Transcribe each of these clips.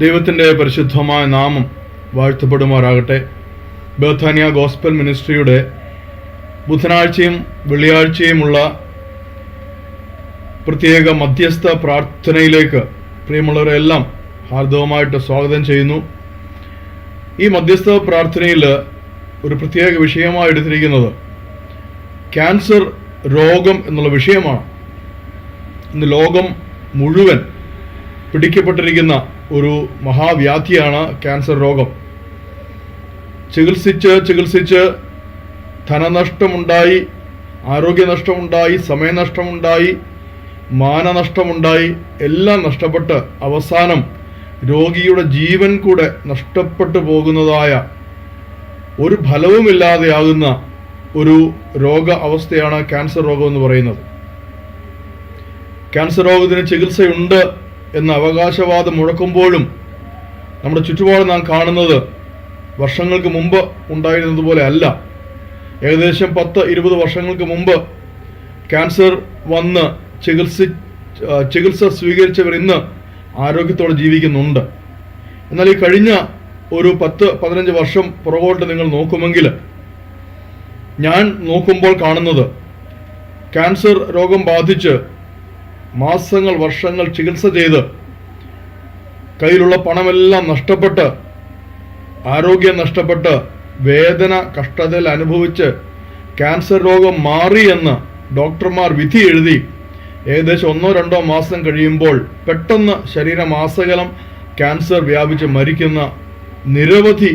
ദൈവത്തിന്റെ പരിശുദ്ധമായ നാമം വാഴ്ത്തപ്പെടുമാറാകട്ടെ. ബേഥാനിയ ഗോസ്പൽ മിനിസ്ട്രിയുടെ ബുധനാഴ്ചയും വെള്ളിയാഴ്ചയുമുള്ള പ്രത്യേക മധ്യസ്ഥ പ്രാർത്ഥനയിലേക്ക് പ്രിയമുള്ളവരെല്ലാം ഹാർദവമായിട്ട് സ്വാഗതം ചെയ്യുന്നു. ഈ മധ്യസ്ഥ പ്രാർത്ഥനയിൽ ഒരു പ്രത്യേക വിഷയമായി എടുത്തിരിക്കുന്നത് ക്യാൻസർ രോഗം എന്നുള്ള വിഷയമാണ്. ഇന്ന് ലോകം മുഴുവൻ പിടിക്കപ്പെട്ടിരിക്കുന്ന ഒരു മഹാവ്യാധിയാണ് ക്യാൻസർ രോഗം. ചികിത്സിച്ച് ചികിത്സിച്ച് ധനനഷ്ടമുണ്ടായി ആരോഗ്യനഷ്ടമുണ്ടായി സമയനഷ്ടമുണ്ടായി മാനനഷ്ടമുണ്ടായി എല്ലാം നഷ്ടപ്പെട്ട് അവസാനം രോഗിയുടെ ജീവൻ കൂടെ നഷ്ടപ്പെട്ടു പോകുന്നതായ ഒരു ഫലവുമില്ലാതെയാകുന്ന ഒരു രോഗ അവസ്ഥയാണ് ക്യാൻസർ രോഗം എന്ന് പറയുന്നത്. ക്യാൻസർ രോഗത്തിന് ചികിത്സയുണ്ട് എന്ന അവകാശവാദം മുഴക്കുമ്പോഴും നമ്മുടെ ചുറ്റുപാട് നാം കാണുന്നത് വർഷങ്ങൾക്ക് മുമ്പ് ഉണ്ടായിരുന്നതുപോലെ അല്ല. ഏകദേശം പത്ത് ഇരുപത് വർഷങ്ങൾക്ക് മുമ്പ് ക്യാൻസർ വന്ന് ചികിത്സി ചികിത്സ സ്വീകരിച്ചവർ ഇന്ന് ആരോഗ്യത്തോടെ ജീവിക്കുന്നുണ്ട്. എന്നാൽ ഈ കഴിഞ്ഞ ഒരു പത്ത് പതിനഞ്ച് വർഷം പുറകോട്ട് നിങ്ങൾ നോക്കുമെങ്കിൽ ഞാൻ നോക്കുമ്പോൾ കാണുന്നത് ക്യാൻസർ രോഗം ബാധിച്ച് മാസങ്ങൾ വർഷങ്ങൾ ചികിത്സ ചെയ്ത് കയ്യിലുള്ള പണമെല്ലാം നഷ്ടപ്പെട്ട് ആരോഗ്യം നഷ്ടപ്പെട്ട് വേദന കഷ്ടതയിൽ അനുഭവിച്ച് ക്യാൻസർ രോഗം മാറി എന്ന് ഡോക്ടർമാർ വിധി എഴുതി ഏകദേശം ഒന്നോ രണ്ടോ മാസം കഴിയുമ്പോൾ പെട്ടെന്ന് ശരീരമാസകലം ക്യാൻസർ വ്യാപിച്ച് മരിക്കുന്ന നിരവധി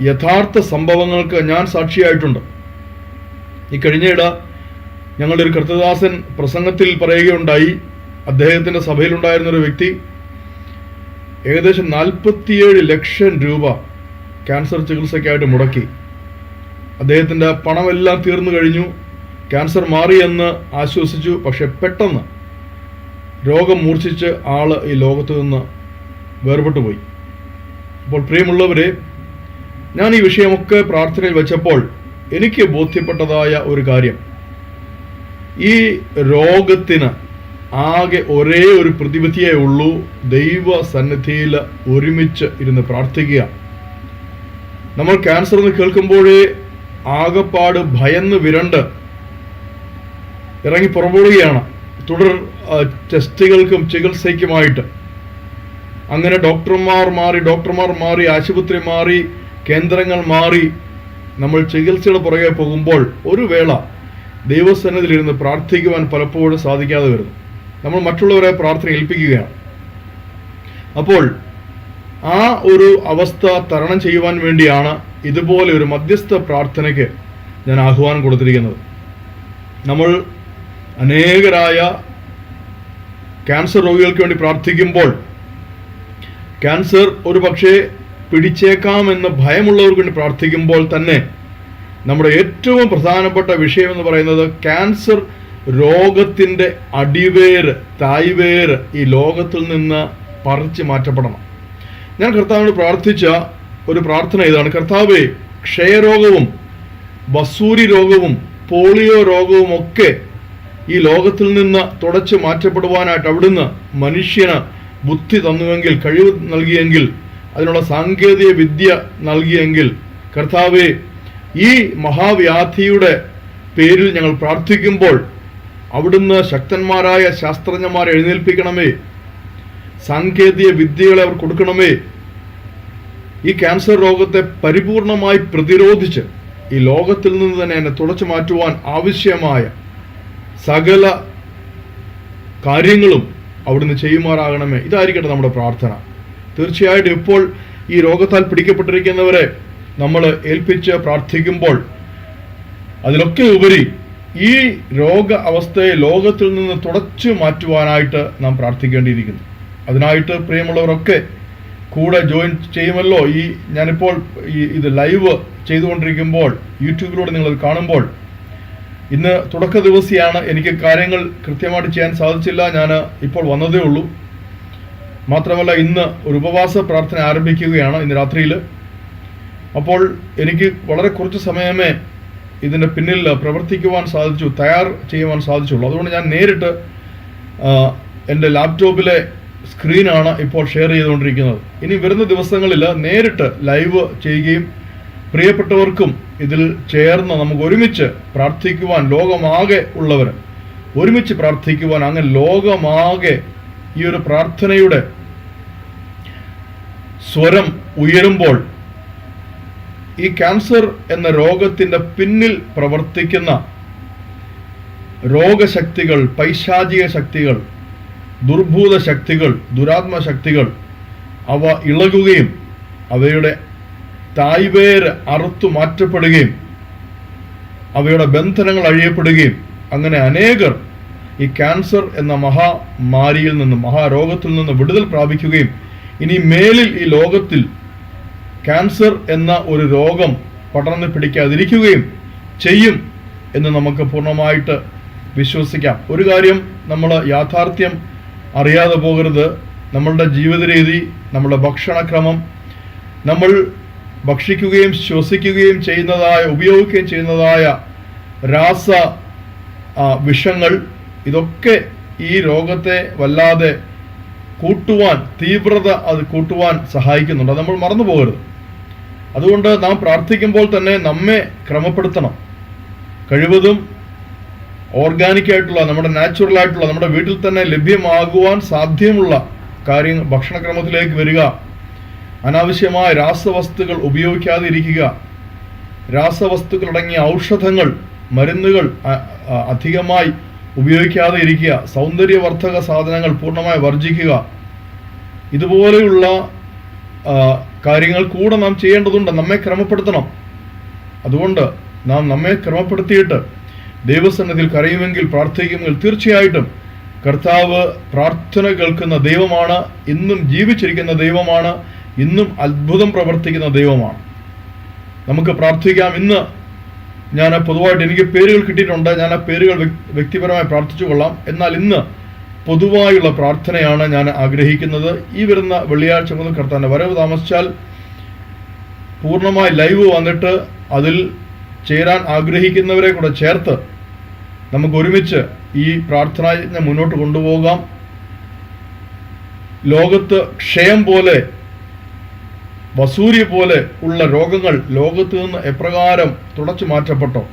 യഥാർത്ഥ സംഭവങ്ങൾക്ക് ഞാൻ സാക്ഷിയായിട്ടുണ്ട്. ഈ കഴിഞ്ഞയിട ഞങ്ങളുടെ ഒരു കൃത്യദാസൻ പ്രസംഗത്തിൽ പറയുകയുണ്ടായി. അദ്ദേഹത്തിന്റെ സഭയിലുണ്ടായിരുന്നൊരു വ്യക്തി ഏകദേശം നാൽപ്പത്തിയേഴ് ലക്ഷം രൂപ ക്യാൻസർ ചികിത്സയ്ക്കായിട്ട് മുടക്കി. അദ്ദേഹത്തിന്റെ പണമെല്ലാം തീർന്നു കഴിഞ്ഞു. ക്യാൻസർ മാറിയെന്ന് ആശ്വസിച്ചു. പക്ഷെ പെട്ടെന്ന് രോഗം മൂർച്ഛിച്ച് ആൾ ഈ ലോകത്ത് നിന്ന് വേർപെട്ടു പോയി. അപ്പോൾ പ്രിയമുള്ളവരെ ഞാൻ ഈ വിഷയമൊക്കെ പ്രാർത്ഥനയിൽ വെച്ചപ്പോൾ എനിക്ക് ബോധ്യപ്പെട്ടതായ ഒരു കാര്യം. ഈ രോഗത്തിന് ആകെ ഒരേ ഒരു പ്രതിവിധിയേ ഉള്ളൂ. ദൈവ സന്നിധിയിൽ ഒരുമിച്ച് ഇരുന്ന് പ്രാർത്ഥിക്കുക. നമ്മൾ ക്യാൻസർ എന്ന് കേൾക്കുമ്പോഴേ ആകപ്പാട് ഭയന്ന് വിരണ്ട് ഇറങ്ങി പുറപ്പെടുകയാണ്. തുടർ ടെസ്റ്റുകൾക്കും ചികിത്സയ്ക്കുമായിട്ട്. അങ്ങനെ ഡോക്ടർമാർ മാറി ഡോക്ടർമാർ മാറി ആശുപത്രി മാറി കേന്ദ്രങ്ങൾ മാറി നമ്മൾ ചികിത്സയുടെ പുറകെ പോകുമ്പോൾ ഒരു വേള ദൈവസന്നിധിയിലിരുന്ന് പ്രാർത്ഥിക്കുവാൻ പലപ്പോഴും സാധിക്കാതെ വരുന്നു. നമ്മൾ മറ്റുള്ളവരെ പ്രാർത്ഥന ഏൽപ്പിക്കുകയാണ്. അപ്പോൾ ആ ഒരു അവസ്ഥ തരണം ചെയ്യുവാൻ വേണ്ടിയാണ് ഇതുപോലെ ഒരു മധ്യസ്ഥ പ്രാർത്ഥനയ്ക്ക് ഞാൻ ആഹ്വാനം കൊടുത്തിരിക്കുന്നത്. നമ്മൾ അനേകരായ ക്യാൻസർ രോഗികൾക്ക് വേണ്ടി പ്രാർത്ഥിക്കുമ്പോൾ ക്യാൻസർ ഒരു പക്ഷേ പിടിച്ചേക്കാമെന്ന് ഭയമുള്ളവർക്ക് വേണ്ടി പ്രാർത്ഥിക്കുമ്പോൾ തന്നെ നമ്മുടെ ഏറ്റവും പ്രധാനപ്പെട്ട വിഷയം എന്ന് പറയുന്നത് ക്യാൻസർ രോഗത്തിന്റെ അടിവേര് തായ്വേര് ഈ ലോകത്തിൽ നിന്ന് പറിച്ചു മാറ്റപ്പെടണം. ഞാൻ കർത്താവിനോട് പ്രാർത്ഥിച്ച ഒരു പ്രാർത്ഥന ഇതാണ്. കർത്താവ് ക്ഷയരോഗവും വസൂരി രോഗവും പോളിയോ രോഗവും ഒക്കെ ഈ ലോകത്തിൽ നിന്ന് തുടച്ചു മാറ്റപ്പെടുവാനായിട്ട് അവിടുന്ന് മനുഷ്യന് ബുദ്ധി തന്നുവെങ്കിൽ കഴിവ് നൽകിയെങ്കിൽ അതിനുള്ള സാങ്കേതിക വിദ്യ നൽകിയെങ്കിൽ കർത്താവെ ഈ മഹാവ്യാധിയുടെ പേരിൽ ഞങ്ങൾ പ്രാർത്ഥിക്കുമ്പോൾ അവിടുന്ന് ശക്തന്മാരായ ശാസ്ത്രജ്ഞന്മാരെ എഴുന്നേൽപ്പിക്കണമേ. സാങ്കേതിക വിദ്യകളെ അവർ കൊടുക്കണമേ. ഈ ക്യാൻസർ രോഗത്തെ പരിപൂർണമായി പ്രതിരോധിച്ച് ഈ ലോകത്തിൽ നിന്ന് തന്നെ എന്നെ തുടച്ചു മാറ്റുവാൻ ആവശ്യമായ സകല കാര്യങ്ങളും അവിടുന്ന് ചെയ്യുമാറാകണമേ. ഇതായിരിക്കട്ടെ നമ്മുടെ പ്രാർത്ഥന. തീർച്ചയായിട്ടും ഇപ്പോൾ ഈ രോഗത്താൽ പിടിക്കപ്പെട്ടിരിക്കുന്നവരെ നമ്മൾ ഏൽപ്പിച്ച് പ്രാർത്ഥിക്കുമ്പോൾ അതിലൊക്കെ ഉപരി ഈ രോഗ അവസ്ഥയെ ലോകത്തിൽ നിന്ന് തുടച്ചു മാറ്റുവാനായിട്ട് നാം പ്രാർത്ഥിക്കേണ്ടിയിരിക്കുന്നു. അതിനായിട്ട് പ്രിയമുള്ളവരൊക്കെ കൂടെ ജോയിൻ ചെയ്യുമല്ലോ. ഈ ഞാനിപ്പോൾ ഈ ഇത് ലൈവ് ചെയ്തുകൊണ്ടിരിക്കുമ്പോൾ യൂട്യൂബിലൂടെ നിങ്ങൾ കാണുമ്പോൾ ഇന്ന് തുടക്ക ദിവസിയാണ് എനിക്ക് കാര്യങ്ങൾ കൃത്യമായിട്ട് ചെയ്യാൻ സാധിച്ചില്ല. ഞാൻ ഇപ്പോൾ വന്നതേ ഉള്ളൂ. മാത്രമല്ല ഇന്ന് ഒരു ഉപവാസ പ്രാർത്ഥന ആരംഭിക്കുകയാണ് ഇന്ന് രാത്രിയിൽ അപ്പോൾ എനിക്ക് വളരെ കുറച്ച് സമയമേ ഇതിന്റെ പിന്നിൽ പ്രവർത്തിക്കുവാൻ സാധിച്ചു തയ്യാർ ചെയ്യുവാൻ സാധിച്ചുള്ളൂ. അതുകൊണ്ട് ഞാൻ നേരിട്ട് എന്റെ ലാപ്ടോപ്പിലെ സ്ക്രീനാണ് ഇപ്പോൾ ഷെയർ ചെയ്തുകൊണ്ടിരിക്കുന്നത്. ഇനി വരുന്ന ദിവസങ്ങളിൽ നേരിട്ട് ലൈവ് ചെയ്യുകയും പ്രിയപ്പെട്ടവർക്കും ഇതിൽ ചേർന്ന് നമുക്ക് ഒരുമിച്ച് പ്രാർത്ഥിക്കുവാൻ ലോകമാകെ ഉള്ളവർ ഒരുമിച്ച് പ്രാർത്ഥിക്കുവാൻ അങ്ങനെ ലോകമാകെ ഈ ഒരു പ്രാർത്ഥനയുടെ സ്വരം ഉയരുമ്പോൾ ഈ ക്യാൻസർ എന്ന രോഗത്തിന്റെ പിന്നിൽ പ്രവർത്തിക്കുന്ന രോഗശക്തികൾ പൈശാചിക ശക്തികൾ ദുർഭൂത ശക്തികൾ ദുരാത്മ ശക്തികൾ അവ ഇളകുകയും അവയുടെ തായ്വേര് അറുത്തു മാറ്റപ്പെടുകയും അവയുടെ ബന്ധനങ്ങൾ അഴിയപ്പെടുകയും അങ്ങനെ അനേകർ ഈ ക്യാൻസർ എന്ന മഹാമാരിയിൽ നിന്ന് മഹാരോഗത്തിൽ നിന്ന് വിടുതൽ പ്രാപിക്കുകയും ഇനി മേലിൽ ഈ ലോകത്തിൽ ക്യാൻസർ എന്ന ഒരു രോഗം പടർന്ന് പിടിക്കാതിരിക്കുകയും ചെയ്യും എന്ന് നമുക്ക് പൂർണമായിട്ട് വിശ്വസിക്കാം. ഒരു കാര്യം നമ്മൾ യാഥാർത്ഥ്യം അറിയാതെ പോകരുത്. നമ്മളുടെ ജീവിത രീതി നമ്മുടെ ഭക്ഷണക്രമം നമ്മൾ ഭക്ഷിക്കുകയും ശ്വസിക്കുകയും ചെയ്യുന്നതായ ഉപയോഗിക്കുകയും ചെയ്യുന്നതായ രാസ വിഷങ്ങൾ ഇതൊക്കെ ഈ രോഗത്തെ വല്ലാതെ കൂട്ടുവാൻ തീവ്രത അത് കൂട്ടുവാൻ സഹായിക്കുന്നുണ്ട്. അത് നമ്മൾ മറന്നു പോകരുത് അതുകൊണ്ട് നാം പ്രാർത്ഥിക്കുമ്പോൾ തന്നെ നമ്മെ ക്രമപ്പെടുത്തണം. കഴിവതും ഓർഗാനിക് ആയിട്ടുള്ള നമ്മുടെ നാച്ചുറൽ ആയിട്ടുള്ള നമ്മുടെ വീട്ടിൽ തന്നെ ലഭ്യമാകുവാൻ സാധ്യമുള്ള കാര്യങ്ങൾ ഭക്ഷണക്രമത്തിലേക്ക് വരിക. അനാവശ്യമായ രാസവസ്തുക്കൾ ഉപയോഗിക്കാതെ ഇരിക്കുക രാസവസ്തുക്കളടങ്ങിയ ഔഷധങ്ങൾ മരുന്നുകൾ അധികമായി ഉപയോഗിക്കാതെ ഇരിക്കുക. സൗന്ദര്യവർദ്ധക സാധനങ്ങൾ പൂർണമായി വർജിക്കുക ഇതുപോലെയുള്ള കാര്യങ്ങൾ കൂടെ നാം ചെയ്യേണ്ടതുണ്ട്. നമ്മെ ക്രമപ്പെടുത്തണം. അതുകൊണ്ട് നാം നമ്മെ ക്രമപ്പെടുത്തിയിട്ട് ദൈവസന്നിധിയിൽ കരയുമെങ്കിൽ പ്രാർത്ഥിക്കുമെങ്കിൽ തീർച്ചയായിട്ടും കർത്താവ് പ്രാർത്ഥന കേൾക്കുന്ന ദൈവമാണ്. ഇന്നും ജീവിച്ചിരിക്കുന്ന ദൈവമാണ്. ഇന്നും അത്ഭുതം പ്രവർത്തിക്കുന്ന ദൈവമാണ്. നമുക്ക് പ്രാർത്ഥിക്കാം. ഇന്ന് ഞാൻ പൊതുവായിട്ട് എനിക്ക് പേരുകൾ കിട്ടിയിട്ടുണ്ട്. ഞാൻ ആ പേരുകൾ വ്യക്തിപരമായി പ്രാർത്ഥിച്ചു കൊള്ളാം. എന്നാൽ ഇന്ന് പൊതുവായുള്ള പ്രാർത്ഥനയാണ് ഞാൻ ആഗ്രഹിക്കുന്നത്. ഈ വരുന്ന വെള്ളിയാഴ്ച മുതൽ കർത്താന്റെ വരവ് താമസിച്ചാൽ പൂർണമായി ലൈവ് വന്നിട്ട് അതിൽ ചേരാൻ ആഗ്രഹിക്കുന്നവരെ കൂടെ ചേർത്ത് നമുക്ക് ഒരുമിച്ച് ഈ പ്രാർത്ഥന മുന്നോട്ട് കൊണ്ടുപോകാം. ലോകത്ത് ക്ഷയം പോലെ വസൂരി പോലെ ഉള്ള രോഗങ്ങൾ ലോകത്ത് നിന്ന് എപ്രകാരം തുടച്ചു മാറ്റപ്പെട്ടോ?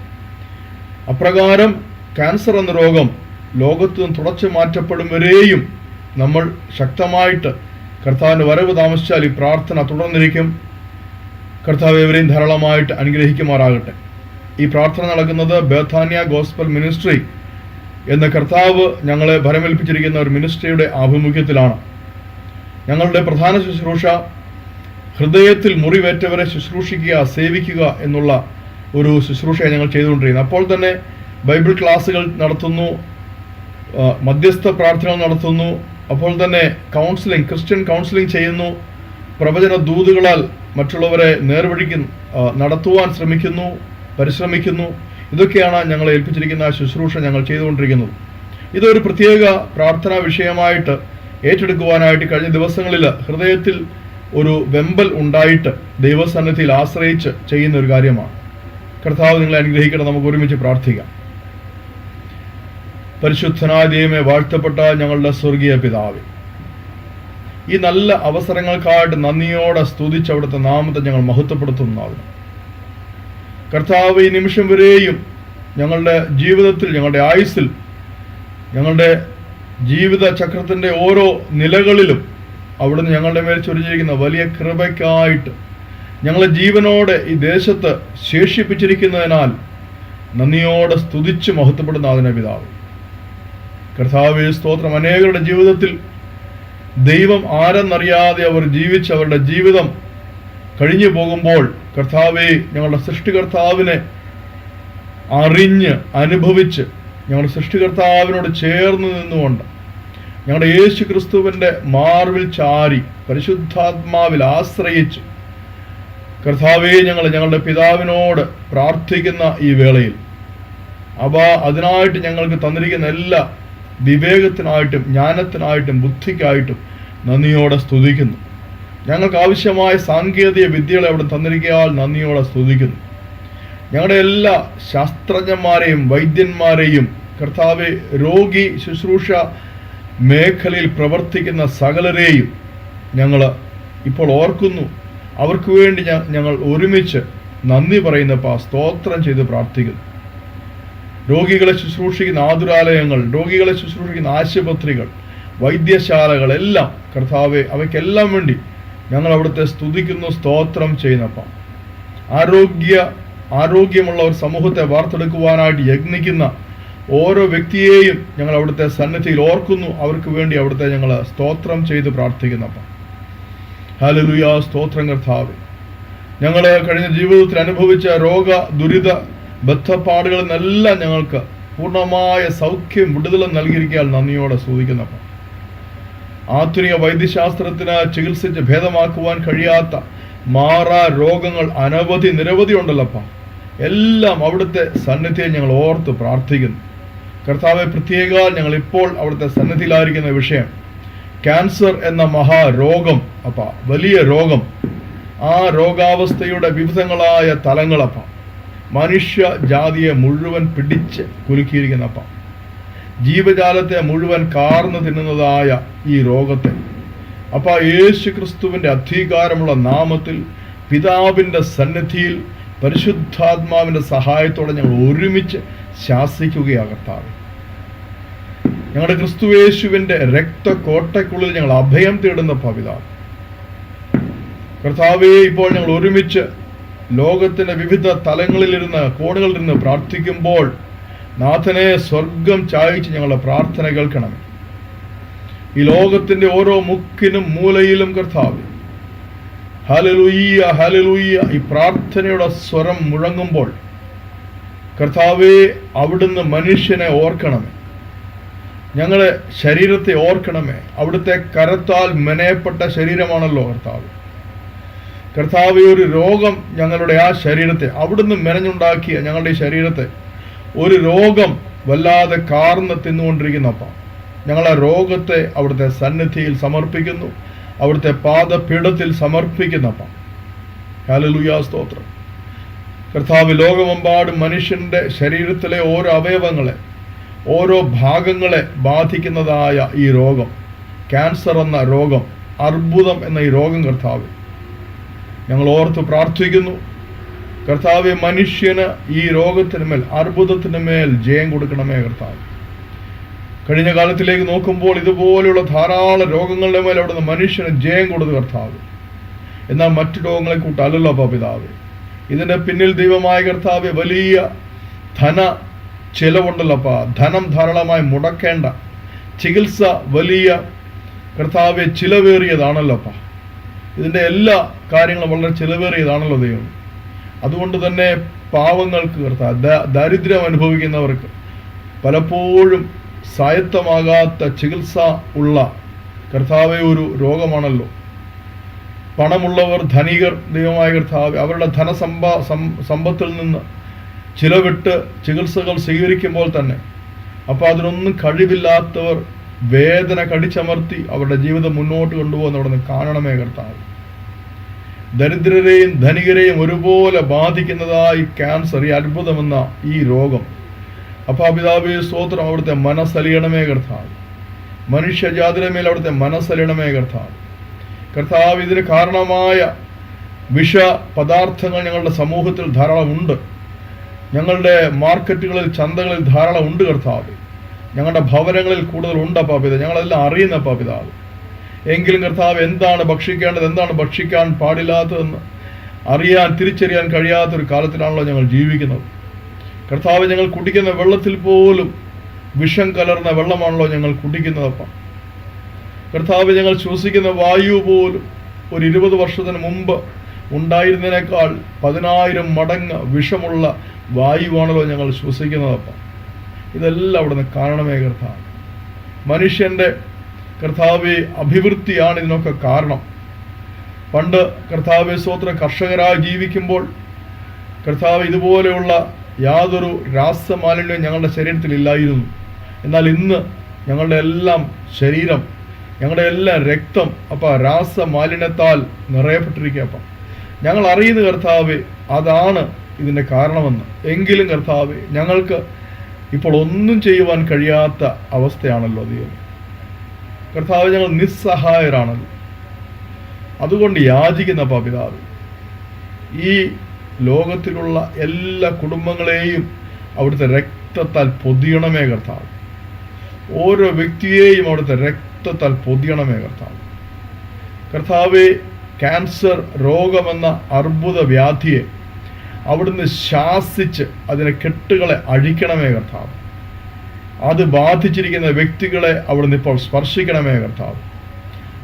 അപ്രകാരം ക്യാൻസർ എന്ന രോഗം ലോകത്ത് നിന്ന് തുടച്ചു മാറ്റപ്പെടും വരെയും നമ്മൾ ശക്തമായിട്ട് കർത്താവിന്റെ വരവ് താമസിച്ചാൽ ഈ പ്രാർത്ഥന തുടർന്നിരിക്കും. കർത്താവ് ഇവരെയും ധാരാളമായിട്ട് അനുഗ്രഹിക്കുമാറാകട്ടെ. ഈ പ്രാർത്ഥന നടക്കുന്നത് ബേഥാനിയ ഗോസ്പൽ മിനിസ്ട്രി എന്ന കർത്താവ് ഞങ്ങളെ ഭരമേൽപ്പിച്ചിരിക്കുന്ന ഒരു മിനിസ്ട്രിയുടെ ആഭിമുഖ്യത്തിലാണ്. ഞങ്ങളുടെ പ്രധാന ശുശ്രൂഷ ഹൃദയത്തിൽ മുറിവേറ്റവരെ ശുശ്രൂഷിക്കുക സേവിക്കുക എന്നുള്ള ഒരു ശുശ്രൂഷയാണ് ഞങ്ങൾ ചെയ്തുകൊണ്ടിരിക്കുന്നത്. അപ്പോൾ തന്നെ ബൈബിൾ ക്ലാസ്സുകൾ നടത്തുന്നു മധ്യസ്ഥ പ്രാർത്ഥനകൾ നടത്തുന്നു അപ്പോൾ തന്നെ കൗൺസിലിംഗ് ക്രിസ്ത്യൻ കൗൺസിലിംഗ് ചെയ്യുന്നു പ്രവചന ദൂതുകളാൽ മറ്റുള്ളവരെ നേർവഴിക്ക് നടത്തുവാൻ ശ്രമിക്കുന്നു പരിശ്രമിക്കുന്നു. ഇതൊക്കെയാണ് ഞങ്ങളെ ഏൽപ്പിച്ചിരിക്കുന്ന ശുശ്രൂഷ ഞങ്ങൾ ചെയ്തുകൊണ്ടിരിക്കുന്നത്. ഇതൊരു പ്രത്യേക പ്രാർത്ഥനാ വിഷയമായിട്ട് ഏറ്റെടുക്കുവാനായിട്ട് കഴിഞ്ഞ ദിവസങ്ങളിൽ ഹൃദയത്തിൽ ഒരു വെമ്പൽ ഉണ്ടായിട്ട് ദൈവസന്നിധിയിൽ ആശ്രയിച്ച് ചെയ്യുന്ന ഒരു കാര്യമാണ്. കർത്താവ് നിങ്ങളെ അനുഗ്രഹിക്കണം നമുക്ക് ഒരുമിച്ച് പ്രാർത്ഥിക്കാം. പരിശുദ്ധനായ ദൈവമേ വാഴ്ത്തപ്പെട്ട ഞങ്ങളുടെ സ്വർഗീയ പിതാവ് ഈ നല്ല അവസരങ്ങൾക്കായിട്ട് നന്ദിയോടെ സ്തുതിച്ച് അവിടുത്തെ നാമത്തെ ഞങ്ങൾ മഹത്വപ്പെടുത്തുന്നതാണ്. കർത്താവ് ഈ നിമിഷം വരെയും ഞങ്ങളുടെ ജീവിതത്തിൽ ഞങ്ങളുടെ ആയുസ്സിൽ ഞങ്ങളുടെ ജീവിത ചക്രത്തിന്റെ ഓരോ നിലകളിലും അവിടുന്ന് ഞങ്ങളുടെ മേൽ ചൊരിഞ്ഞിരിക്കുന്ന വലിയ കൃപയ്ക്കായിട്ട് ഞങ്ങളെ ജീവനോടെ ഈ ദേശത്ത് ശേഷിപ്പിച്ചിരിക്കുന്നതിനാൽ നന്ദിയോടെ സ്തുതിച്ച് മഹത്വപ്പെടുന്ന അതിനെ പിതാവ്. കർത്താവ് സ്തോത്രം. അനേകരുടെ ജീവിതത്തിൽ ദൈവം ആരെന്നറിയാതെ അവർ ജീവിച്ച് അവരുടെ ജീവിതം കഴിഞ്ഞു പോകുമ്പോൾ കർത്താവെ ഞങ്ങളുടെ സൃഷ്ടികർത്താവിനെ അറിഞ്ഞ് അനുഭവിച്ച് ഞങ്ങളുടെ സൃഷ്ടികർത്താവിനോട് ചേർന്ന് നിന്നുകൊണ്ട് ഞങ്ങളുടെ യേശു ക്രിസ്തുവിന്റെ മാർവിൽ ചാരി പരിശുദ്ധാത്മാവിൽ ആശ്രയിച്ച് കർത്താവേ ഞങ്ങൾ ഞങ്ങളുടെ പിതാവിനോട് പ്രാർത്ഥിക്കുന്ന ഈ വേളയിൽ അവ അതിനായിട്ട് ഞങ്ങൾക്ക് തന്നിരിക്കുന്ന എല്ലാ വിവേകത്തിനായിട്ടും ജ്ഞാനത്തിനായിട്ടും ബുദ്ധിക്കായിട്ടും നന്ദിയോടെ സ്തുതിക്കുന്നു. ഞങ്ങൾക്ക് ആവശ്യമായ സാങ്കേതിക വിദ്യകൾ അവിടെ തന്നിരിക്കാൽ നന്ദിയോടെ സ്തുതിക്കുന്നു. ഞങ്ങളുടെ എല്ലാ ശാസ്ത്രജ്ഞന്മാരെയും വൈദ്യന്മാരെയും കർത്താവ് രോഗി ശുശ്രൂഷ മേഖലയിൽ പ്രവർത്തിക്കുന്ന സകലരെയും ഞങ്ങൾ ഇപ്പോൾ ഓർക്കുന്നു. അവർക്ക് വേണ്ടി ഞങ്ങൾ ഒരുമിച്ച് നന്ദി പറയുന്നപ്പാ സ്തോത്രം ചെയ്ത് പ്രാർത്ഥിക്കുന്നു. രോഗികളെ ശുശ്രൂഷിക്കുന്ന ആതുരാലയങ്ങൾ രോഗികളെ ശുശ്രൂഷിക്കുന്ന ആശുപത്രികൾ വൈദ്യശാലകൾ എല്ലാം കർത്താവെ അവയ്ക്കെല്ലാം വേണ്ടി ഞങ്ങൾ അവിടുത്തെ സ്തുതിക്കുന്നു സ്തോത്രം ചെയ്യുന്നപ്പ ആരോഗ്യ ആരോഗ്യമുള്ള ഒരു സമൂഹത്തെ വാർത്തെടുക്കുവാനായിട്ട് യത്നിക്കുന്ന ഓരോ വ്യക്തിയെയും ഞങ്ങൾ അവിടുത്തെ സന്നിധിയിൽ ഓർക്കുന്നു. അവർക്ക് വേണ്ടി അവിടുത്തെ ഞങ്ങൾ സ്തോത്രം ചെയ്ത് പ്രാർത്ഥിക്കുന്നപ്പം. ഹലലുയ സ്തോത്രം കർത്താവ്. ഞങ്ങൾ കഴിഞ്ഞ ജീവിതത്തിൽ അനുഭവിച്ച രോഗ ദുരിത ബദ്ധപ്പാടുകളിൽ ഞങ്ങൾക്ക് പൂർണമായ സൗഖ്യം വിടുതലും നൽകിയിരിക്കാൻ നന്ദിയോടെ സൂചിക്കുന്നപ്പം ആധുനിക വൈദ്യശാസ്ത്രത്തിന് ചികിത്സിച്ച് ഭേദമാക്കുവാൻ കഴിയാത്ത മാറാ രോഗങ്ങൾ അനവധി നിരവധി ഉണ്ടല്ലപ്പ. എല്ലാം അവിടുത്തെ സന്നിധിയെ ഞങ്ങൾ ഓർത്ത് പ്രാർത്ഥിക്കുന്നു. കർത്താവെ പ്രത്യേക ഞങ്ങൾ ഇപ്പോൾ അവിടുത്തെ സന്നിധിയിലായിരിക്കുന്ന വിഷയം. ക്യാൻസർ എന്ന മഹാരോഗം അപ്പ വലിയ രോഗം. ആ രോഗാവസ്ഥയുടെ വിവിധങ്ങളായ തലങ്ങളപ്പ മനുഷ്യ ജാതിയെ മുഴുവൻ പിടിച്ച് കുലുക്കിയിരിക്കുന്നപ്പ ജീവജാലത്തെ മുഴുവൻ കാർന്നു തിന്നുന്നതായ ഈ രോഗത്തെ. അപ്പ യേശു ക്രിസ്തുവിന്റെ അധികാരമുള്ള നാമത്തിൽ പിതാവിന്റെ സന്നിധിയിൽ പരിശുദ്ധാത്മാവിന്റെ സഹായത്തോടെ ഞങ്ങൾ ഒരുമിച്ച് ശാസിക്കുകയാകത്താറ് ഞങ്ങളുടെ ക്രിസ്തുവേശുവിന്റെ രക്തക്കോട്ടയ്ക്കുള്ളിൽ ഞങ്ങൾ അഭയം തേടുന്ന പവിതാണ് കർത്താവെ ഇപ്പോൾ ഞങ്ങൾ ഒരുമിച്ച് ലോകത്തിന്റെ വിവിധ തലങ്ങളിലിരുന്ന് കോണുകളിലിരുന്ന് പ്രാർത്ഥിക്കുമ്പോൾ നാഥനെ സ്വർഗം ചായച്ച് ഞങ്ങളുടെ പ്രാർത്ഥന കേൾക്കണം. ഈ ലോകത്തിന്റെ ഓരോ മുക്കിനും മൂലയിലും കർത്താവ് ഹലലുയ്യ ഹലലുയ്യ ഈ പ്രാർത്ഥനയുടെ സ്വരം മുഴങ്ങുമ്പോൾ കർത്താവെ അവിടുന്ന് മനുഷ്യനെ ഓർക്കണമേ. ഞങ്ങളെ ശരീരത്തെ ഓർക്കണമേ. അവിടുത്തെ കരത്താൽ മെനയപ്പെട്ട ശരീരമാണല്ലോ കർത്താവ്. കർത്താവ് ഒരു രോഗം ഞങ്ങളുടെ ആ ശരീരത്തെ അവിടുന്ന് മെനഞ്ഞുണ്ടാക്കിയ ഞങ്ങളുടെ ഈ ശരീരത്തെ ഒരു രോഗം വല്ലാതെ കാർന്ന് തിന്നുകൊണ്ടിരിക്കുന്നപ്പം ഞങ്ങൾ രോഗത്തെ അവിടുത്തെ സന്നിധിയിൽ സമർപ്പിക്കുന്നു. അവിടുത്തെ പാദപീഠത്തിൽ സമർപ്പിക്കുന്നപ്പ. ഹല്ലേലൂയ സ്തോത്രം. കർത്താവ് ലോകമെമ്പാടും മനുഷ്യന്റെ ശരീരത്തിലെ ഓരോ അവയവങ്ങളെ ഓരോ ഭാഗങ്ങളെ ബാധിക്കുന്നതായ ഈ രോഗം ക്യാൻസർ എന്ന രോഗം അർബുദം എന്ന ഈ രോഗം കർത്താവ്. ഞങ്ങൾ ഓർത്ത് പ്രാർത്ഥിക്കുന്നു. കർത്താവ് മനുഷ്യന് ഈ രോഗത്തിന് മേൽ അർബുദത്തിന് മേൽ ജയം കൊടുക്കണമേ കർത്താവ്. കഴിഞ്ഞ കാലത്തിലേക്ക് നോക്കുമ്പോൾ ഇതുപോലെയുള്ള ധാരാളം രോഗങ്ങളുടെ മേലെ അവിടുന്ന് മനുഷ്യന് ജയം കൊടുത്ത് കർത്താവ്. എന്നാൽ മറ്റു രോഗങ്ങളെ കൂട്ടല്ലല്ലോ പിതാവ്. ഇതിന്റെ പിന്നിൽ ദൈവമായ കർത്താവ് വലിയ ധന ചിലവുണ്ടല്ലപ്പ ധനം ധാരാളമായി മുടക്കേണ്ട ചികിത്സ വലിയ കർത്താവെ ചിലവേറിയതാണല്ലോപ്പ ഇതിന്റെ എല്ലാ കാര്യങ്ങളും വളരെ ചിലവേറിയതാണല്ലോ ദൈവം. അതുകൊണ്ട് തന്നെ പാവങ്ങൾക്ക് കർത്താവ് ദാരിദ്ര്യം അനുഭവിക്കുന്നവർക്ക് പലപ്പോഴും സ്വായത്തമാകാത്ത ചികിത്സ ഉള്ള കർത്താവെ ഒരു രോഗമാണല്ലോ. പണമുള്ളവർ ധനികർ ദൈവമായ കർത്താവ് അവരുടെ ധനസമ്പ സമ്പത്തിൽ നിന്ന് ചിലവിട്ട് ചികിത്സകൾ സ്വീകരിക്കുമ്പോൾ തന്നെ അപ്പോൾ അതിനൊന്നും കഴിവില്ലാത്തവർ വേദന കടിച്ചമർത്തി അവരുടെ ജീവിതം മുന്നോട്ട് കൊണ്ടുപോകുന്ന അവിടെ നിന്ന് കാണണമേ കർത്താവ്. ദരിദ്രരെയും ധനികരെയും ഒരുപോലെ ബാധിക്കുന്നതായി ക്യാൻസർ ഈ അത്ഭുതമെന്ന ഈ രോഗം അപ്പോൾ പിതാവേ സ്തോത്രം അവിടുത്തെ മനസ്സലിയണമേ കർത്താവ്. മനുഷ്യജാതിയുടെ മേൽ അവിടുത്തെ മനസ്സലിയണമേ കർത്താവ്. കർത്താവ് ഇതിന് കാരണമായ വിഷ പദാർത്ഥങ്ങൾ ഞങ്ങളുടെ സമൂഹത്തിൽ ധാരാളം ഉണ്ട്. ഞങ്ങളുടെ മാർക്കറ്റുകളിൽ ചന്തകളിൽ ധാരാളം ഉണ്ട് കർത്താവ്. ഞങ്ങളുടെ ഭവനങ്ങളിൽ കൂടുതൽ ഉണ്ട് പാപിത ഞങ്ങളെല്ലാം അറിയുന്ന പാപിതാവ് എങ്കിലും കർത്താവ് എന്താണ് ഭക്ഷിക്കേണ്ടത് എന്താണ് ഭക്ഷിക്കാൻ പാടില്ലാത്തതെന്ന് അറിയാൻ തിരിച്ചറിയാൻ കഴിയാത്തൊരു കാലത്തിലാണല്ലോ ഞങ്ങൾ ജീവിക്കുന്നത്. കർത്താവ് ഞങ്ങൾ കുടിക്കുന്ന വെള്ളത്തിൽ പോലും വിഷം കലർന്ന വെള്ളമാണല്ലോ ഞങ്ങൾ കുടിക്കുന്നതപ്പ. കർത്താവ് ഞങ്ങൾ ശ്വസിക്കുന്ന വായു പോലും ഒരു ഇരുപത് വർഷത്തിന് മുമ്പ് ഉണ്ടായിരുന്നതിനേക്കാൾ പതിനായിരം മടങ്ങ് വിഷമുള്ള വായുവാണല്ലോ ഞങ്ങൾ ശ്വസിക്കുന്നതപ്പ. ഇതെല്ലാം അവിടുന്ന് കാരണമേ കർത്താവ്. മനുഷ്യന്റെ കർത്താവെ അഭിവൃദ്ധിയാണ് ഇതിനൊക്കെ കാരണം. പണ്ട് കർത്താവെ സ്വോത്ര കർഷകരായി ജീവിക്കുമ്പോൾ കർത്താവ് ഇതുപോലെയുള്ള യാതൊരു രാസമാലിന്യവും ഞങ്ങളുടെ ശരീരത്തിൽ ഇല്ലായിരുന്നു. എന്നാൽ ഇന്ന് ഞങ്ങളുടെ എല്ലാം ശരീരം ഞങ്ങളുടെ എല്ലാം രക്തം അപ്പം രാസമാലിന്യത്താൽ നിറയപ്പെട്ടിരിക്കുക ഞങ്ങൾ അറിയുന്ന കർത്താവ് അതാണ് ഇതിന്റെ കാരണമെന്ന്. എങ്കിലും കർത്താവ് ഞങ്ങൾക്ക് ഇപ്പോൾ ഒന്നും ചെയ്യുവാൻ കഴിയാത്ത അവസ്ഥയാണല്ലോ ദൈവം. കർത്താവ് ഞങ്ങൾ നിസ്സഹായരാണല്ലോ. അതുകൊണ്ട് യാചിക്കുന്ന പിതാവ് ഈ ലോകത്തിലുള്ള എല്ലാ കുടുംബങ്ങളെയും അവിടുത്തെ രക്തത്താൽ പൊതിയണമേ കർത്താവ്. ഓരോ വ്യക്തിയെയും അവിടുത്തെ രക്തത്താൽ പൊതിയണമേ കർത്താവ്. കർത്താവ് ക്യാൻസർ രോഗമെന്ന അർബുദ വ്യാധിയെ അവിടുന്ന് ശാസിച്ച് അതിനെ കെട്ടുകളെ അഴിക്കണമേ കർത്താവ്. അത് ബാധിച്ചിരിക്കുന്ന വ്യക്തികളെ അവിടുന്ന് ഇപ്പോൾ സ്പർശിക്കണമേ കർത്താവ്.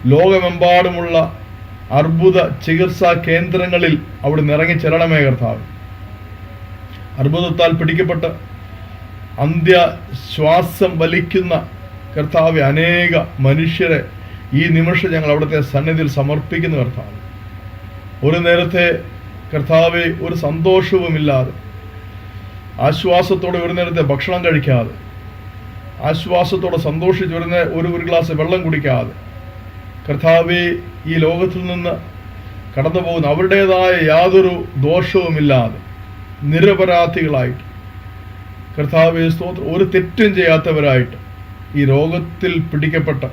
ലോകമെമ്പാടുമുള്ള അർബുദ ചികിത്സാ കേന്ദ്രങ്ങളിൽ അവിടുന്ന് ഇറങ്ങി ചെല്ലണമേ കർത്താവ്. അർബുദത്താൽ പിടിക്കപ്പെട്ട് അന്ത്യ ശ്വാസം വലിക്കുന്ന കർത്താവ് അനേക മനുഷ്യരെ ഈ നിമിഷം ഞങ്ങൾ അവിടുത്തെ സന്നിധിയിൽ സമർപ്പിക്കുന്ന കർത്താവ്. ഒരു നേരത്തെ കർത്താവ് ഒരു സന്തോഷവുമില്ലാതെ ആശ്വാസത്തോടെ ഒരു നേരത്തെ ഭക്ഷണം കഴിക്കാതെ ആശ്വാസത്തോടെ സന്തോഷിച്ച് ഒരു ഒരു ഗ്ലാസ് വെള്ളം കുടിക്കാതെ കർത്താവെ ഈ ലോകത്തിൽ നിന്ന് കടന്നു പോകുന്ന അവരുടേതായ യാതൊരു ദോഷവുമില്ലാതെ നിരപരാധികളായിട്ട്. കർത്താവ് സ്തോത്രം. ഒരു തെറ്റും ചെയ്യാത്തവരായിട്ട് ഈ രോഗത്തിൽ പിടിക്കപ്പെട്ട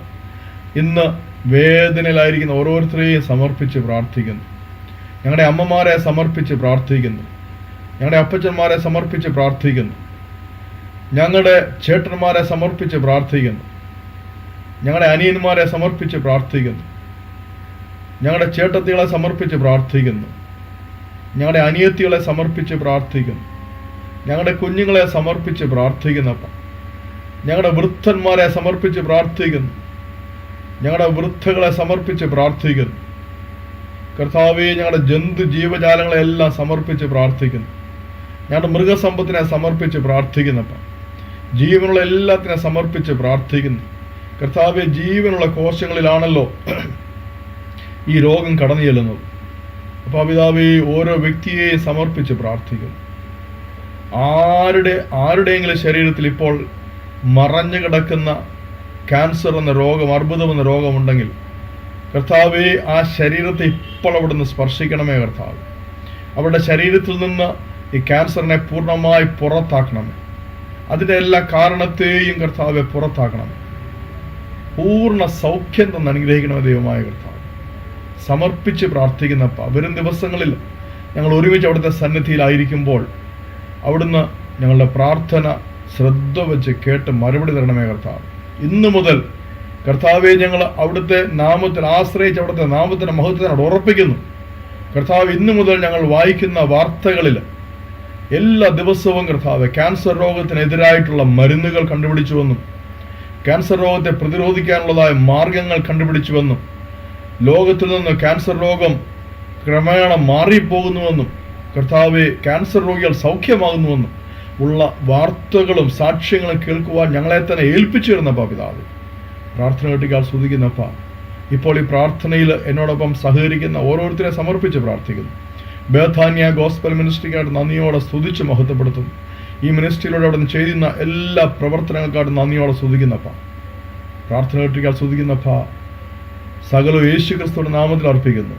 ഇന്ന് വേദനയിലായിരിക്കുന്ന ഓരോരുത്തരെയും സമർപ്പിച്ച് പ്രാർത്ഥിക്കുന്നു. ഞങ്ങളുടെ അമ്മമാരെ സമർപ്പിച്ച് പ്രാർത്ഥിക്കുന്നു. ഞങ്ങളുടെ അപ്പച്ചന്മാരെ സമർപ്പിച്ച് പ്രാർത്ഥിക്കുന്നു. ഞങ്ങളുടെ ചേട്ടന്മാരെ സമർപ്പിച്ച് പ്രാർത്ഥിക്കുന്നു. ഞങ്ങളുടെ അനിയന്മാരെ സമർപ്പിച്ച് പ്രാർത്ഥിക്കുന്നു. ഞങ്ങളുടെ ചേട്ടത്തികളെ സമർപ്പിച്ച് പ്രാർത്ഥിക്കുന്നു. ഞങ്ങളുടെ അനിയത്തികളെ സമർപ്പിച്ച് പ്രാർത്ഥിക്കുന്നു. ഞങ്ങളുടെ കുഞ്ഞുങ്ങളെ സമർപ്പിച്ച് പ്രാർത്ഥിക്കുന്നപ്പ ഞങ്ങളുടെ വൃദ്ധന്മാരെ സമർപ്പിച്ച് പ്രാർത്ഥിക്കുന്നു. ഞങ്ങളുടെ വൃദ്ധകളെ സമർപ്പിച്ച് പ്രാർത്ഥിക്കുന്നു. കർത്താവെ ഞങ്ങളുടെ ജന്തു ജീവജാലങ്ങളെല്ലാം സമർപ്പിച്ച് പ്രാർത്ഥിക്കുന്നു. ഞങ്ങളുടെ മൃഗസമ്പത്തിനെ സമർപ്പിച്ച് പ്രാർത്ഥിക്കുന്നപ്പ ജീവനുള്ള എല്ലാത്തിനെ സമർപ്പിച്ച് പ്രാർത്ഥിക്കുന്നു. കർത്താവെ ജീവനുള്ള കോശങ്ങളിലാണല്ലോ ഈ രോഗം കടന്നു ചെല്ലുന്നത് അപ്പോൾ പിതാവേ ഓരോ വ്യക്തിയെ സമർപ്പിച്ച് പ്രാർത്ഥിക്കുന്നു. ആരുടെ ആരുടെയെങ്കിലും ശരീരത്തിൽ ഇപ്പോൾ മറഞ്ഞു കിടക്കുന്ന ക്യാൻസർ എന്ന രോഗം അർബുദം എന്ന രോഗമുണ്ടെങ്കിൽ കർത്താവെ ആ ശരീരത്തെ ഇപ്പോൾ അവിടുന്ന് സ്പർശിക്കണമേ കർത്താവ്. അവരുടെ ശരീരത്തിൽ നിന്ന് ഈ ക്യാൻസറിനെ പൂർണമായി പുറത്താക്കണമേ. അതിന്റെ എല്ലാ കാരണത്തെയും കർത്താവെ പുറത്താക്കണമേ. പൂർണ സൗഖ്യം തന്ന് അനുഗ്രഹിക്കണമേ ദൈവമായ കർത്താവ്. സമർപ്പിച്ച് പ്രാർത്ഥിക്കുന്നപ്പ വരും ദിവസങ്ങളിൽ ഞങ്ങൾ ഒരുമിച്ച് അവിടുത്തെ സന്നിധിയിലായിരിക്കുമ്പോൾ അവിടുന്ന് ഞങ്ങളുടെ പ്രാർത്ഥന ശ്രദ്ധ വെച്ച് കേട്ട് മറുപടി തരണമേ കർത്താവ്. ഇന്നു മുതൽ കർത്താവെ ഞങ്ങൾ അവിടുത്തെ നാമത്തിൽ ആശ്രയിച്ച് അവിടുത്തെ നാമത്തിന്റെ മഹത്വത്തിനോട് ഉറപ്പിക്കുന്നു. കർത്താവ് ഇന്നു മുതൽ ഞങ്ങൾ വായിക്കുന്ന വാർത്തകളിൽ എല്ലാ ദിവസവും കർത്താവ് ക്യാൻസർ രോഗത്തിനെതിരായിട്ടുള്ള മരുന്നുകൾ കണ്ടുപിടിച്ചുവെന്നും ക്യാൻസർ രോഗത്തെ പ്രതിരോധിക്കാനുള്ളതായ മാർഗങ്ങൾ കണ്ടുപിടിച്ചുവെന്നും ലോകത്തിൽ നിന്ന് ക്യാൻസർ രോഗം ക്രമേണ മാറിപ്പോകുന്നുവെന്നും കർത്താവ് ക്യാൻസർ രോഗികൾ സൗഖ്യമാകുന്നുവെന്നും ഉള്ള വാർത്തകളും സാക്ഷ്യങ്ങളും കേൾക്കുവാൻ ഞങ്ങളെ തന്നെ ഏൽപ്പിച്ചു തരുന്നപ്പാ പിതാവ്. പ്രാർത്ഥന കേട്ടിക്കാൽ ശ്രദ്ധിക്കുന്നപ്പ ഇപ്പോൾ ഈ പ്രാർത്ഥനയിൽ എന്നോടൊപ്പം സഹകരിക്കുന്ന ഓരോരുത്തരെ സമർപ്പിച്ച് പ്രാർത്ഥിക്കുന്നു. ബേധാന്യ ഗോസ്ബൽ മിനിസ്ട്രിക്കായിട്ട് നന്ദിയോടെ സ്തുതിച്ച് മഹത്വപ്പെടുത്തുന്നു ഈ മിനിസ്ട്രിയിലൂടെ അവിടെ നിന്ന് ചെയ്യുന്ന എല്ലാ പ്രവർത്തനങ്ങൾക്കായിട്ട് നന്ദിയോടെ സ്തുതിക്കുന്നപ്പ പ്രാർത്ഥന കേട്ടിക്കാൽ സ്തുതിക്കുന്നപ്പ സകല യേശു ക്രിസ്തുവിന്റെ നാമത്തിൽ അർപ്പിക്കുന്നു.